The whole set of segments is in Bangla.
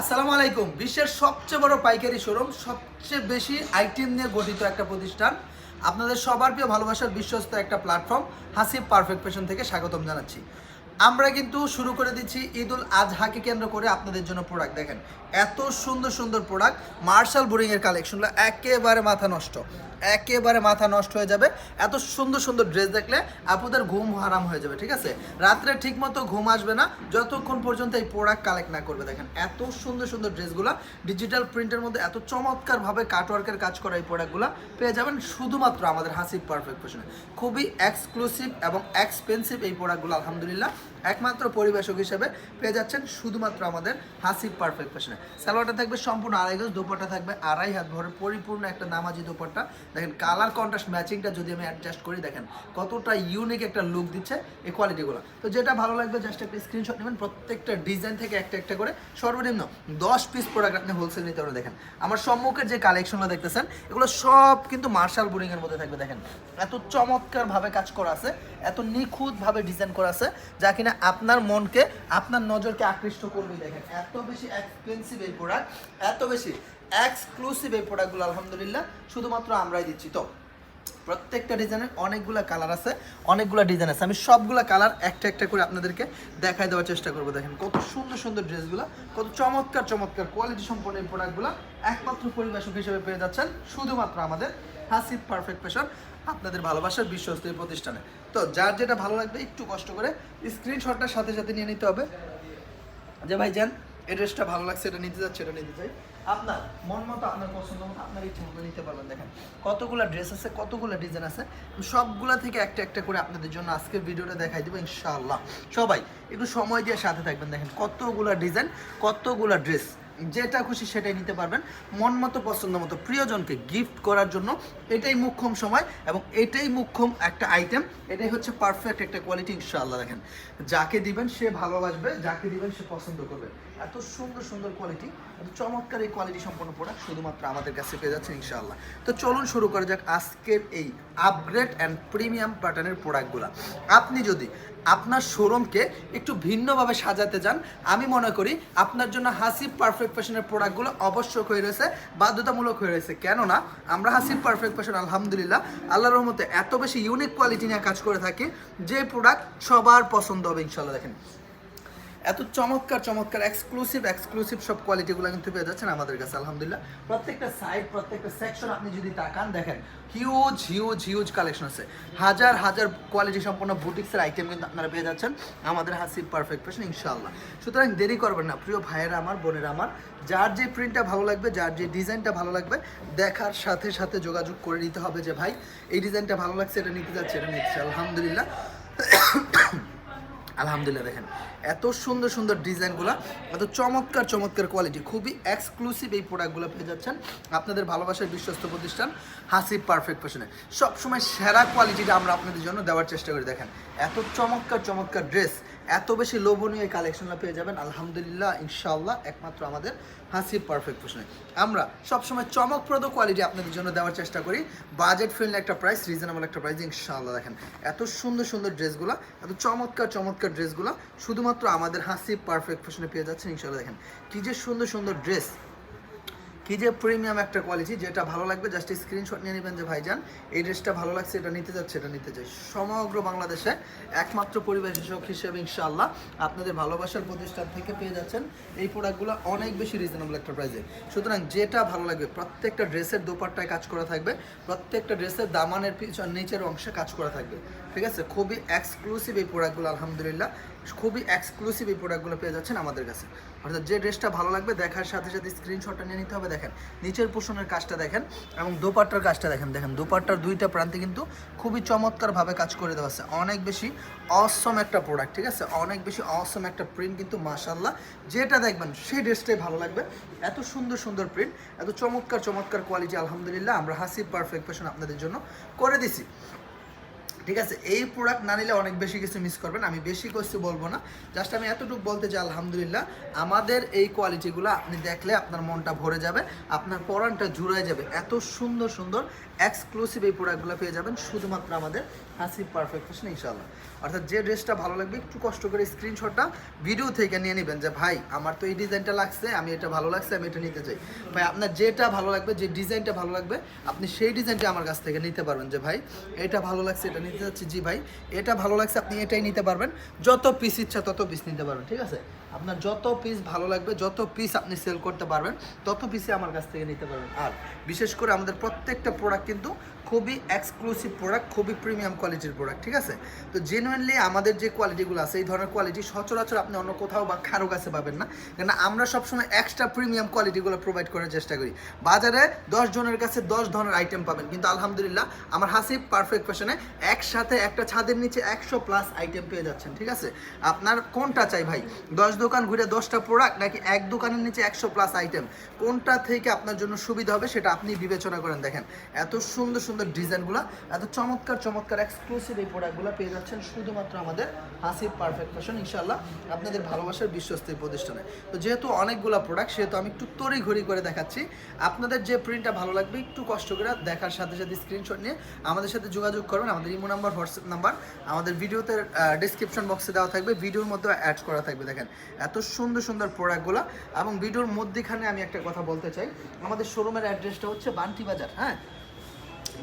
আসসালামু আলাইকুম। বিশ্বের সবচেয়ে বড় পাইকারি শোরুম, সবচেয়ে বেশি আইটেম নিয়ে গঠিত একটা প্রতিষ্ঠান। আপনাদের সবার প্রিয় ভালোবাসার বিশ্বস্ত একটা প্ল্যাটফর্ম, হাসিব পারফেক্ট পেশন থেকে স্বাগতম জানাচ্ছি। আমরা কিন্তু শুরু করে দিচ্ছি ঈদ উল আজহাকে কেন্দ্র করে আপনাদের জন্য প্রোডাক্ট দেখেন, এত সুন্দর সুন্দর প্রোডাক্ট মার্শাল বোরিংয়ের কালেকশনগুলো একেবারে মাথা নষ্ট। একেবারে মাথা নষ্ট হয়ে যাবে। এত সুন্দর সুন্দর ড্রেস দেখলে আপনাদের ঘুম হারাম হয়ে যাবে, ঠিক আছে? রাত্রে ঠিক মতো ঘুম আসবে না। যতক্ষণ পর্যন্ত এই প্রোডাক্ট কালেক্ট না করবে, দেখেন, এত সুন্দর সুন্দর ড্রেসগুলো ডিজিটাল প্রিন্টের মধ্যে এত চমৎকারভাবে কাটওয়ার্কের কাজ করা এই প্রোডাক্টগুলো পেয়ে যাবেন শুধুমাত্র আমাদের হাসিব পারফেক্ট ফ্যাশনে খুবই এক্সক্লুসিভ এবং এক্সপেন্সিভ এই প্রোডাক্টগুলো আলহামদুলিল্লাহ। একমাত্র পরিবেশক হিসেবে পেয়ে যাচ্ছেন শুধুমাত্র আমাদের হাসিব পারফেক্ট ফ্যাশনে সালোয়ারটা থাকবে সম্পূর্ণ আড়াই গজ, দোপাট্টা থাকবে আড়াই হাত ভরে পরিপূর্ণ একটা নামাজি দোপাট্টা। দেখেন কালার কন্ট্রাস্ট ম্যাচিংটা যদি আমি অ্যাডজাস্ট করি, দেখেন কতটা ইউনিক একটা লুক দিচ্ছে এই কোয়ালিটিগুলো তো যেটা ভালো লাগবে জাস্ট একটা স্ক্রিনশট নেবেন, প্রত্যেকটা ডিজাইন থেকে একটা একটা করে সর্বনিম্ন দশ পিস প্রোডাক্ট আপনি হোলসেল নিতে পারবেন, দেখেন। আমার সম্মুখের যে কালেকশনগুলো দেখতেছেন, এগুলো সব কিন্তু মার্শাল বোরিংয়ের মধ্যে থাকবে, দেখেন। এত চমৎকারভাবে কাজ করা আছে, এত নিখুঁতভাবে ডিজাইন করা আছে, যা কিনা আপনার মনকে, আপনার নজরকে আকৃষ্ট করবে। দেখেন, এত বেশি এক্সপেন্সিভ এই প্রোডাক্ট এত বেশি এক্সক্লুসিভ এই প্রোডাক্টগুলো আলহামদুলিল্লাহ, শুধুমাত্র আমরাই দিচ্ছি। তো, প্রত্যেকটা ডিজাইনের অনেকগুলো কালার আছে, অনেকগুলো ডিজাইন আছে। আমি সবগুলো কালার একটা একটা করে আপনাদেরকে দেখাই দেওয়ার চেষ্টা করব। দেখেন, কত সুন্দর সুন্দর ড্রেসগুলো কত চমৎকার চমৎকার কোয়ালিটি সম্পন্ন এই প্রোডাক্টগুলো একমাত্র পরিবেশক হিসেবে পেয়ে যাচ্ছেন শুধুমাত্র আমাদের হাসিব পারফেক্ট ফ্যাশন আপনাদের ভালোবাসার বিশ্বস্ত এই প্রতিষ্ঠানে। তো যার যেটা ভালো লাগবে, একটু কষ্ট করে স্ক্রিনশটটার সাথে সাথে নিয়ে নিতে হবে। যে ভাই যান এই ড্রেসটা ভালো লাগছে, এটা নিতে যাচ্ছে, এটা নিতে চাই। আপনার মন মতো, আপনার পছন্দ মতো, আপনার ইচ্ছে মতো নিতে পারবেন। দেখেন, কতগুলো ড্রেস আছে, কতগুলো ডিজাইন আছে। সবগুলা থেকে একটা একটা করে আপনাদের জন্য আজকের ভিডিওটা দেখাই দেবো, ইনশাআল্লাহ। সবাই, একটু সময় দিয়ে সাথে থাকবেন। দেখেন, কতগুলো ডিজাইন কতগুলো ড্রেস যেটা খুশি সেটাই নিতে পারবেন। মন মতো, পছন্দ মতো, প্রিয়জনকে গিফট করার জন্য এটাই মুখ্যম সময় এবং এটাই মুখ্যম একটা আইটেম এটাই হচ্ছে পারফেক্ট একটা কোয়ালিটি ইনশাআল্লাহ দেখেন। যাকে দিবেন সে ভালোবাসবে, যাকে দিবেন সে পছন্দ করবে। এত সুন্দর সুন্দর কোয়ালিটি এত চমৎকার এই কোয়ালিটি সম্পন্ন প্রোডাক্ট শুধুমাত্র আমাদের কাছে পেয়ে যাচ্ছে ইনশাআল্লাহ। তো চলুন শুরু করা যাক আজকের এই আপগ্রেড অ্যান্ড প্রিমিয়াম প্যাটার্নের প্রোডাক্টগুলো আপনি যদি আপনার শোরুমকে একটু ভিন্নভাবে সাজাতে যান আমি মনে করি আপনার জন্য হাসিব পারফেক্ট ফ্যাশনের প্রোডাক্টগুলো অবশ্যক হয়ে রয়েছে, বাধ্যতামূলক হয়ে রয়েছে। কেননা, আমরা হাসিব পারফেক্ট ফ্যাশন আলহামদুলিল্লাহ, আল্লাহর রহমতে এত বেশি ইউনিক কোয়ালিটি নিয়ে কাজ করে থাকি, যে প্রোডাক্ট সবার পছন্দ হবে ইনশাল্লাহ দেখেন। এত চমৎকার চমৎকার এক্সক্লুসিভ এক্সক্লুসিভ সব কোয়ালিটিগুলো কিন্তু পেয়ে যাচ্ছেন আমাদের কাছে, আলহামদুলিল্লাহ। প্রত্যেকটা সাইড প্রত্যেকটা সেকশন আপনি যদি তাকান, দেখেন হিউজ হিউজ হিউজ কালেকশন আছে। হাজার হাজার কোয়ালিটি সম্পন্ন বুটিক্সের আইটেম কিন্তু আপনারা পেয়ে যাচ্ছেন আমাদের হাসিব পারফেক্ট ফ্যাশন ইনশাল্লাহ সুতরাং দেরি করবেন না, প্রিয় ভাইয়েরা আমার, বোনেরা আমার, যার যে প্রিন্টটা ভালো লাগবে, যার যে ডিজাইনটা ভালো লাগবে, দেখার সাথে সাথে যোগাযোগ করে নিতে হবে যে, ভাই, এই ডিজাইনটা ভালো লাগছে, এটা নিতে যাচ্ছে, এটা নিচ্ছে। আলহামদুলিল্লাহ। আলহামদুলিল্লাহ, দেখেন। এত সুন্দর সুন্দর ডিজাইনগুলো, এত চমৎকার চমৎকার কোয়ালিটি খুবই এক্সক্লুসিভ এই প্রোডাক্টগুলো পেয়ে যাচ্ছেন আপনাদের ভালোবাসার বিশ্বস্ত প্রতিষ্ঠান হাসিব পারফেক্ট ফ্যাশনে সবসময় সেরা কোয়ালিটিটা আমরা আপনাদের জন্য দেওয়ার চেষ্টা করি, দেখেন। এত চমৎকার চমৎকার ড্রেস এত বেশি লোভনীয় এই কালেকশনটা পেয়ে যাবেন। আলহামদুলিল্লাহ ইনশাল্লাহ একমাত্র আমাদের হাসি পারফেক্ট পোশনে আমরা সবসময় চমকপ্রদ কোয়ালিটি আপনাদের জন্য দেওয়ার চেষ্টা করি। বাজেট ফ্রেন্ডলি একটা প্রাইস রিজনেবল একটা প্রাইস ইনশাল্লাহ দেখেন। এত সুন্দর সুন্দর ড্রেসগুলো, এত চমৎকার চমৎকার ড্রেসগুলো শুধুমাত্র আমাদের হাসি পারফেক্ট ফ্যাশনে পেয়ে যাচ্ছেন ইনশাল্লাহ দেখেন। কী যে সুন্দর সুন্দর ড্রেস কি যে প্রিমিয়াম একটা কোয়ালিটি যেটা ভালো লাগবে জাস্ট স্ক্রিনশট নিয়ে নেবেন যে, ভাইজান, এই ড্রেসটা ভালো লাগছে, এটা নিতে যাচ্ছে এটা নিতে চাই। সমগ্র বাংলাদেশে একমাত্র পরিবেশক হিসেবে, ইনশাআল্লাহ, আপনাদের ভালোবাসার প্রতিষ্ঠান থেকে পেয়ে যাচ্ছেন এই প্রোডাক্টগুলো অনেক বেশি রিজনেবল একটা প্রাইসে সুতরাং যেটা ভালো লাগবে, প্রত্যেকটা ড্রেসের দোপাট্টায় কাজ করা থাকবে, প্রত্যেকটা ড্রেসের দামানের পিছন, নিচের অংশে কাজ করা থাকবে। ঠিক আছে? খুবই এক্সক্লুসিভ এই প্রোডাক্টগুলো আলহামদুলিল্লাহ। খুবই এক্সক্লুসিভ এই প্রোডাক্টগুলো পেয়ে যাচ্ছেন আমাদের কাছে। অর্থাৎ যে ড্রেসটা ভালো লাগবে দেখার সাথে সাথে স্ক্রিনশটটা নিয়ে নিতে হবে, দেখেন, নিচের পোষণের কাজটা দেখেন এবং দোপাট্টার কাজটা দেখেন দেখেন, দোপাট্টার দুইটা প্রান্তে কিন্তু খুবই চমৎকারভাবে কাজ করে দেওয়া আছে। অনেক বেশি অসম একটা প্রোডাক্ট ঠিক আছে? অনেক বেশি অসম একটা প্রিন্ট কিন্তু মাশাল্লাহ যেটা দেখবেন, সেই ড্রেসটাই ভালো লাগবে। এত সুন্দর সুন্দর প্রিন্ট এত চমৎকার চমৎকার কোয়ালিটি আলহামদুলিল্লাহ, আমরা হাসিব পারফেক্ট ফ্যাশন আপনাদের জন্য করে দিছি। ঠিক আছে? এই প্রোডাক্ট না নিলে অনেক বেশি কিছু মিস করবেন। আমি বেশি কিছু বলব না। জাস্ট আমি এতটুকু বলতে চাই, আলহামদুলিল্লাহ, আমাদের এই কোয়ালিটিগুলো আপনি দেখলে আপনার মনটা ভরে যাবে, আপনার পরানটা জুড়ায় যাবে। এত সুন্দর সুন্দর এক্সক্লুসিভ এই প্রোডাক্টগুলো পেয়ে যাবেন। শুধুমাত্র আমাদের হাসি পারফেক্ট ফ্যাশন ইনশাল্লাহ অর্থাৎ যে ড্রেসটা ভালো লাগবে, একটু কষ্ট করে স্ক্রিনশটটা ভিডিও থেকে নিয়ে নেবেন যে, ভাই, আমার তো এই ডিজাইনটা লাগছে, আমি এটা ভালো লাগছে, আমি এটা নিতে চাই। ভাই, আপনার যেটা ভালো লাগবে, যে ডিজাইনটা ভালো লাগবে, আপনি সেই ডিজাইনটা আমার কাছ থেকে নিতে পারবেন যে, ভাই, এটা ভালো লাগছে, এটা নিতে চাচ্ছি। জি, ভাই, এটা ভালো লাগছে, আপনি এটাই নিতে পারবেন। যত পিস ইচ্ছা, তত পিস নিতে পারবেন, ঠিক আছে? আপনার যত পিস ভালো লাগবে, যত পিস আপনি সেল করতে পারবেন, তত পিসে আমার কাছ থেকে নিতে পারবেন। আর বিশেষ করে আমাদের প্রত্যেকটা প্রোডাক্ট কিন্তু খুবই এক্সক্লুসিভ প্রোডাক্ট খুবই প্রিমিয়াম কোয়ালিটির প্রোডাক্ট ঠিক আছে? তো জেনুইনলি আমাদের যে কোয়ালিটিগুলো আছে, এই ধরনের কোয়ালিটি সচরাচর আপনি অন্য কোথাও বা কারও কাছে পাবেন না। কেন আমরা সবসময় এক্সট্রা প্রিমিয়াম কোয়ালিটিগুলো প্রোভাইড করার চেষ্টা করি। বাজারে দশ জনের কাছে দশ ধরনের আইটেম পাবেন। কিন্তু আলহামদুলিল্লাহ, আমার হাসি পারফেক্ট ফ্যাশনে একসাথে একটা ছাদের নিচে একশো প্লাস আইটেম পেয়ে যাচ্ছেন, ঠিক আছে? আপনার কোনটা চাই ভাই? দশ দোকান ঘুরে দশটা প্রোডাক্ট নাকি এক দোকানের নিচে একশো প্লাস আইটেম কোনটা থেকে আপনার জন্য সুবিধা হবে সেটা আপনি বিবেচনা করেন, দেখেন। এত সুন্দর সুন্দর ডিজাইনগুলো, এত চমৎকার চমৎকার এক্সক্লুসিভ এই প্রোডাক্টগুলো পেয়ে যাচ্ছেন শুধুমাত্র আমাদের হাসিব পারফেক্ট ফ্যাশন ইনশাল্লাহ আপনাদের ভালোবাসার বিশ্বস্ত প্রতিষ্ঠানে। তো যেহেতু অনেকগুলো প্রোডাক্ট সেহেতু আমি একটু তড়ি ঘড়ি করে দেখাচ্ছি। আপনাদের যে প্রিন্টটা ভালো লাগবে, একটু কষ্ট করে দেখার সাথে সাথে স্ক্রিনশট নিয়ে আমাদের সাথে যোগাযোগ করবেন। আমাদের ইমো নাম্বার, হোয়াটসঅ্যাপ নাম্বার, আমাদের ভিডিওতে ডিসক্রিপশন বক্সে দেওয়া থাকবে। ভিডিওর মধ্যে অ্যাড করা থাকবে, দেখেন। এত সুন্দর সুন্দর প্রোডাক্টগুলো এবং ভিডিওর মধ্যেখানে আমি একটা কথা বলতে চাই। আমাদের শোরুমের অ্যাড্রেসটা হচ্ছে বান্টি বাজার হ্যাঁ?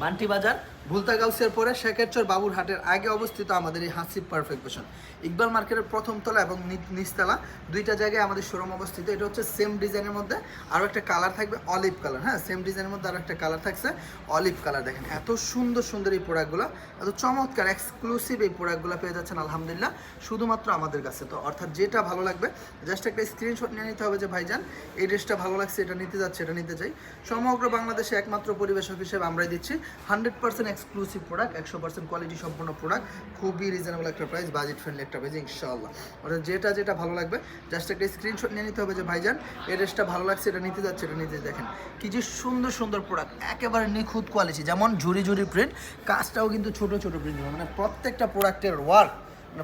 বান্টি বাজার। ভুলতা গাউসের পরে শেখেরচর বাবুর হাটের আগে অবস্থিত আমাদের এই হাসিব পারফেক্ট ফ্যাশন ইকবাল মার্কেটের প্রথম তলা এবং নিচতলা, দুইটা জায়গায় আমাদের শোরুম অবস্থিত। এটা হচ্ছে সেম ডিজাইনের মধ্যে। আরও একটা কালার থাকবে অলিভ কালার হ্যাঁ সেম ডিজাইনের মধ্যে আরও একটা কালার থাকছে অলিভ কালার দেখেন, এত সুন্দর সুন্দর এই প্রোডাক্টগুলো এত চমৎকার এক্সক্লুসিভ এই প্রোডাক্টগুলো পেয়ে যাচ্ছেন, আলহামদুলিল্লাহ। শুধুমাত্র আমাদের কাছে তো। অর্থাৎ যেটা ভালো লাগবে জাস্ট একটা স্ক্রিনশট নিয়ে নিতে হবে যে, ভাইজান, এই ড্রেসটা ভালো লাগছে, এটা নিতে যাচ্ছে, এটা নিতে চাই। সমগ্র বাংলাদেশে একমাত্র পরিবেশক হিসেবে আমরাই দিচ্ছি। হান্ড্রেড পার্সেন্ট এক্সক্লুসিভ প্রোডাক্ট একশো পার্সেন্ট কোয়ালিটি সম্পূর্ণ প্রোডাক্ট খুবই রিজনেবল একটা প্রাইস বাজেট ফ্রেন্ডলি একটা প্রাইস ইনশাআল্লাহ। অর্থাৎ যেটা যেটা ভালো লাগবে জাস্ট একটা স্ক্রিনশট নিয়ে নিতে হবে যে, ভাইজান, এই ড্রেসটা ভালো লাগছে, এটা নিতে যাচ্ছে, এটা নিতে দেখেন, কি যে সুন্দর সুন্দর প্রোডাক্ট একেবারে নিখুঁত কোয়ালিটি যেমন ঝুড়ি ঝুড়ি প্রিন্ট কাজটাও কিন্তু ছোট ছোট প্রিন্ট মানে প্রত্যেকটা প্রোডাক্টের ওয়ার্ক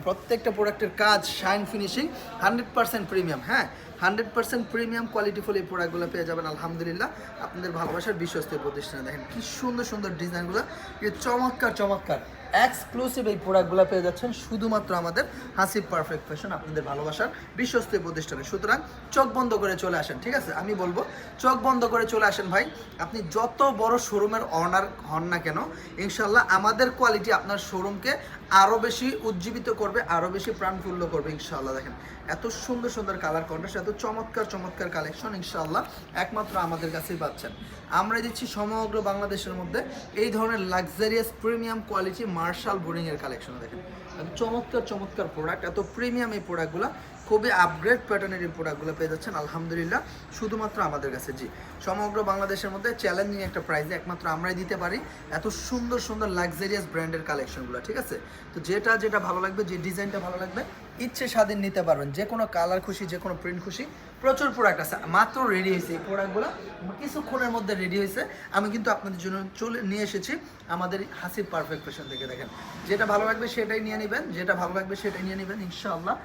প্রত্যেকটা প্রোডাক্টের কাজ shine finishing hundred percent premium হ্যাঁ? হান্ড্রেড পার্সেন্ট প্রিমিয়াম কোয়ালিটিফুল এই প্রোডাক্টগুলো পেয়ে যাবেন, আলহামদুলিল্লাহ। আপনাদের ভালোবাসার বিশ্বস্ত প্রতিষ্ঠানে। দেখেন কি সুন্দর সুন্দর ডিজাইনগুলো। কি চমৎকার চমৎকার। এক্সক্লুসিভ এই প্রোডাক্টগুলো পেয়ে যাচ্ছেন শুধুমাত্র আমাদের হাসিব পারফেক্ট ফ্যাশন আপনাদের ভালোবাসার বিশ্বস্ত প্রতিষ্ঠানে। সুতরাং চোখ বন্ধ করে চলে আসেন, ঠিক আছে? আমি বলব, চোখ বন্ধ করে চলে আসেন ভাই। আপনি যত বড় শোরুমের অনার হন না কেন ইনশাল্লাহ আমাদের কোয়ালিটি আপনার শোরুমকে আরও বেশি উজ্জীবিত করবে আরও বেশি প্রাণফুল্ল করবে ইনশাল্লাহ দেখেন, এত সুন্দর সুন্দর কালার কন্ট্রাস্ট এত চমৎকার চমৎকার কালেকশন ইনশাল্লাহ একমাত্র আমাদের কাছেই পাচ্ছেন। আমরা দিচ্ছি সমগ্র বাংলাদেশের মধ্যে এই ধরনের লাক্সারিয়াস প্রিমিয়াম কোয়ালিটি মার্শাল বোর্ডিংয়ের কালেকশন দেখেন। চমৎকার চমৎকার প্রোডাক্ট এত প্রিমিয়াম এই প্রোডাক্টগুলো খুবই আপগ্রেড প্যাটার্নের এই প্রোডাক্টগুলো পেয়ে যাচ্ছেন, আলহামদুলিল্লাহ। শুধুমাত্র আমাদের কাছে, জি। সমগ্র বাংলাদেশের মধ্যে চ্যালেঞ্জিং একটা প্রাইসে একমাত্র আমরাই দিতে পারি। এত সুন্দর সুন্দর লাক্সারিয়াস ব্র্যান্ডের কালেকশনগুলো ঠিক আছে? তো যেটা যেটা ভালো লাগবে, যে ডিজাইনটা ভালো লাগবে, ইচ্ছে স্বাধীন নিতে পারবেন। যে কোনো কালার খুশি, যে কোনো প্রিন্ট খুশি, প্রচুর প্রোডাক্ট আছে। মাত্র রেডি হয়েছে এই প্রোডাক্টগুলো কিছুক্ষণের মধ্যে রেডি হয়েছে। আমি কিন্তু আপনাদের জন্য চলে, নিয়ে এসেছি আমাদের হাসির পারফেক্ট ফ্যাশন থেকে, দেখেন। যেটা ভালো লাগবে সেটাই নিয়ে নেবেন, যেটা ভালো লাগবে সেটাই নিয়ে নেবেন, ইনশাআল্লাহ।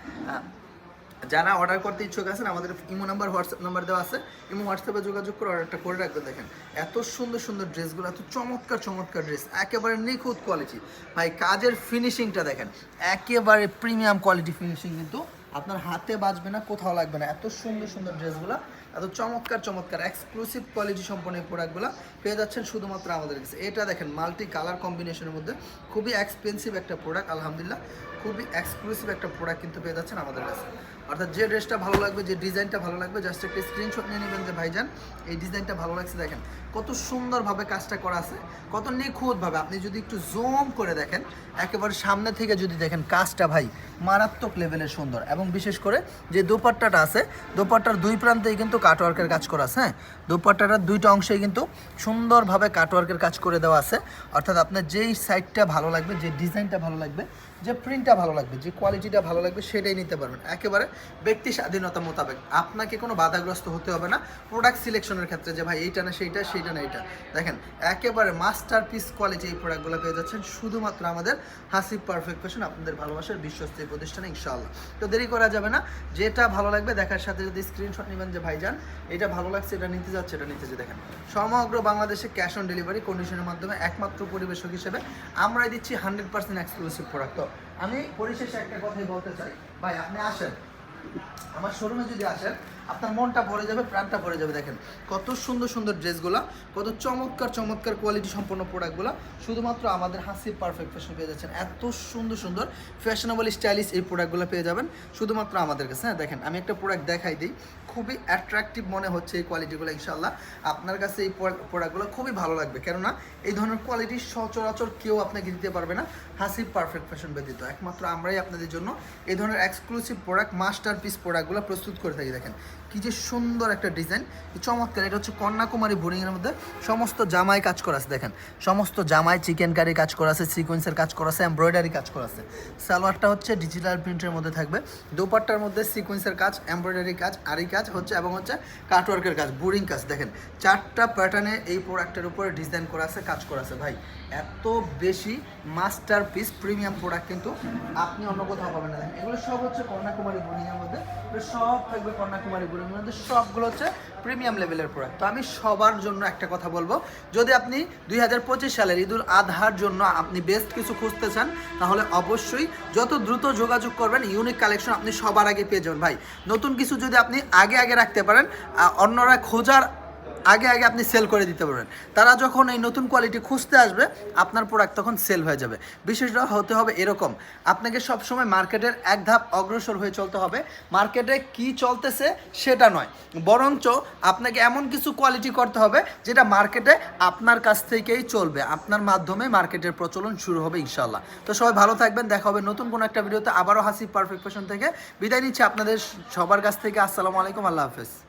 যারা অর্ডার করতে ইচ্ছুক আছেন, আমাদের ইমো নাম্বার, হোয়াটসঅ্যাপ নাম্বার দেওয়া আছে। ইমো হোয়াটসঅ্যাপে যোগাযোগ করে অর্ডারটা করে রাখবেন, দেখেন। এত সুন্দর সুন্দর ড্রেসগুলো, এত চমৎকার চমৎকার ড্রেস, একেবারে নিখুঁত কোয়ালিটি ভাই, কাজের ফিনিশিংটা দেখেন, একেবারে প্রিমিয়াম কোয়ালিটি ফিনিশিং কিন্তু আপনার হাতে বাজবে না, কোথাও লাগবে না। এত সুন্দর সুন্দর ড্রেসগুলো, এত চমৎকার চমৎকার এক্সক্লুসিভ কোয়ালিটি সম্পন্ন এই প্রোডাক্টগুলো পেয়ে যাচ্ছেন শুধুমাত্র আমাদের কাছে। এটা দেখেন মাল্টি কালার কম্বিনেশনের মধ্যে খুবই এক্সপেন্সিভ একটা প্রোডাক্ট আলহামদুলিল্লাহ, খুবই এক্সক্লুসিভ একটা প্রোডাক্ট কিন্তু পেয়ে যাচ্ছেন আমাদের কাছে। অর্থাৎ যে ড্রেসটা ভালো লাগবে, যে ডিজাইনটা ভালো লাগবে জাস্ট একটা স্ক্রিনশট নিয়ে নেবেন যে ভাইজান, এই ডিজাইনটা ভালো লাগছে দেখেন। কত সুন্দরভাবে কাজটা করা আছে, কত নিখুঁতভাবে। আপনি যদি একটু জুম করে দেখেন, একেবারে সামনে থেকে যদি দেখেন কাজটা ভাই মারাত্মক লেভেলের সুন্দর। এবং বিশেষ করে যে দোপাট্টাটা আছে, দোপাট্টার দুই প্রান্তেই কিন্তু কাটওয়ার্কের কাজ করা আছে হ্যাঁ? দোপাট্টাটার দুইটা অংশেই কিন্তু সুন্দরভাবে কাটওয়ার্কের কাজ করে দেওয়া আছে। অর্থাৎ আপনার যেই সাইডটা ভালো লাগবে, যে ডিজাইনটা ভালো লাগবে, যে প্রিন্টটা ভালো লাগবে, যে কোয়ালিটিটা ভালো লাগবে, সেটাই নিতে পারবেন। একেবারে ব্যক্তি স্বাধীনতা মোতাবেক। আপনাকে কোনো বাধাগ্রস্ত হতে হবে না। প্রোডাক্ট সিলেকশনের ক্ষেত্রে যে ভাই এইটা না সেইটা সেইটা না এইটা দেখেন, একেবারে মাস্টার পিস কোয়ালিটি এই প্রোডাক্টগুলো পেয়ে যাচ্ছেন শুধুমাত্র আমাদের হাসি পারফেক্ট ফ্যাশন আপনাদের ভালোবাসার বিশ্বস্ত এই প্রতিষ্ঠানে, ইনশাআল্লাহ। তো দেরি করা যাবে না। যেটা ভালো লাগবে দেখার সাথে যদি স্ক্রিনশট নেবেন যে ভাইজান, এটা ভালো লাগছে, এটা নিতে যাচ্ছে, এটা নিতে যে দেখেন, সমগ্র বাংলাদেশে ক্যাশ অন ডেলিভারি কন্ডিশনের মাধ্যমে একমাত্র পরিবেশক হিসেবে আমরাই দিচ্ছি হান্ড্রেড পার্সেন্ট এক্সক্লুসিভ প্রোডাক্ট তো আমি পরিশেষে একটা কথাই বলতে চাই। ভাই, আপনি আসেন। আমার শোরুমে যদি আসেন আপনার মনটা ভরে যাবে, প্রাণটা ভরে যাবে। দেখেন, কত সুন্দর সুন্দর ড্রেসগুলো, কত চমৎকার চমৎকার কোয়ালিটি সম্পন্ন প্রোডাক্টগুলো শুধুমাত্র আমাদের হাসিব পারফেক্ট ফ্যাশন পেয়ে যাচ্ছেন। এত সুন্দর সুন্দর ফ্যাশনেবল স্টাইলিশ এই প্রোডাক্টগুলো পেয়ে যাবেন, শুধুমাত্র আমাদের কাছে। হ্যাঁ দেখেন, আমি একটা প্রোডাক্ট দেখাই দিই। খুবই অ্যাট্রাকটিভ মনে হচ্ছে এই কোয়ালিটিগুলো ইনশাল্লাহ আপনার কাছে এই প্রোডাক্টগুলো খুবই ভালো লাগবে। কেননা, এই ধরনের কোয়ালিটি সচরাচর কেউ আপনাকে দিতে পারবে না হাসিব পারফেক্ট ফ্যাশন ব্যতীত। একমাত্র আমরাই আপনাদের জন্য এই ধরনের এক্সক্লুসিভ প্রোডাক্ট মাস্টার পিস প্রোডাক্টগুলো প্রস্তুত করে থাকি। দেখেন কি যে সুন্দর একটা ডিজাইন চমৎকার। এটা হচ্ছে কন্যাকুমারী বোরিংয়ের মধ্যে সমস্ত জামাই কাজ করা আছে, দেখেন। সমস্ত জামাই চিকেন কারি কাজ করা আছে সিকোয়েন্সের কাজ করা আছে এমব্রয়ডারি কাজ করা আছে। সালোয়ারটা হচ্ছে ডিজিটাল প্রিন্টের মধ্যে থাকবে। দোপাট্টার মধ্যে সিকোয়েন্সের কাজ এমব্রয়ডারি কাজ আরি কাজ হচ্ছে এবং হচ্ছে কাটওয়ার্কের কাজ বোরিং কাজ, দেখেন। চারটা প্যাটার্নে এই প্রোডাক্টের উপরে ডিজাইন করা আছে, কাজ করা আছে, ভাই। এত বেশি মাস্টার পিস প্রিমিয়াম প্রোডাক্ট কিন্তু আপনি অন্য কোথাও পাবেন না। এগুলো সব হচ্ছে কন্যাকুমারী বোরিংয়ের মধ্যে। সব থাকবে কন্যাকুমারী মধ্যে সবগুলো হচ্ছে প্রিমিয়াম লেভেলের প্রোডাক্ট তো আমি সবার জন্য একটা কথা বলব, যদি আপনি দুই হাজার পঁচিশ সালের ঈদুল আধার জন্য আপনি বেস্ট কিছু খুঁজতে চান, তাহলে অবশ্যই যত দ্রুত যোগাযোগ করবেন ইউনিক কালেকশন আপনি সবার আগে পেয়ে যাবেন। ভাই, নতুন কিছু যদি আপনি আগে আগে রাখতে পারেন অন্যরা খোঁজার আগে আগে আপনি সেল করে দিতে পারবেন। তারা যখন এই নতুন কোয়ালিটি খুঁজতে আসবে, আপনার প্রোডাক্ট তখন সেল হয়ে যাবে। বিশেষটা হতে হবে এরকম। আপনাকে সবসময় মার্কেটের এক ধাপ অগ্রসর হয়ে চলতে হবে। মার্কেটে কি চলতেছে সেটা নয়। বরঞ্চ আপনাকে এমন কিছু কোয়ালিটি করতে হবে, যেটা মার্কেটে আপনার কাছ থেকেই চলবে। আপনার মাধ্যমে মার্কেটের প্রচলন শুরু হবে ইনশাল্লাহ তো সবাই ভালো থাকবেন। দেখা হবে নতুন কোনো একটা ভিডিওতে আবারও হাসি পারফেক্ট ফ্যাশন থেকে। বিদায় নিচ্ছি আপনাদের সবার কাছ থেকে। আসসালামু আলাইকুম। আল্লাহ হাফেজ।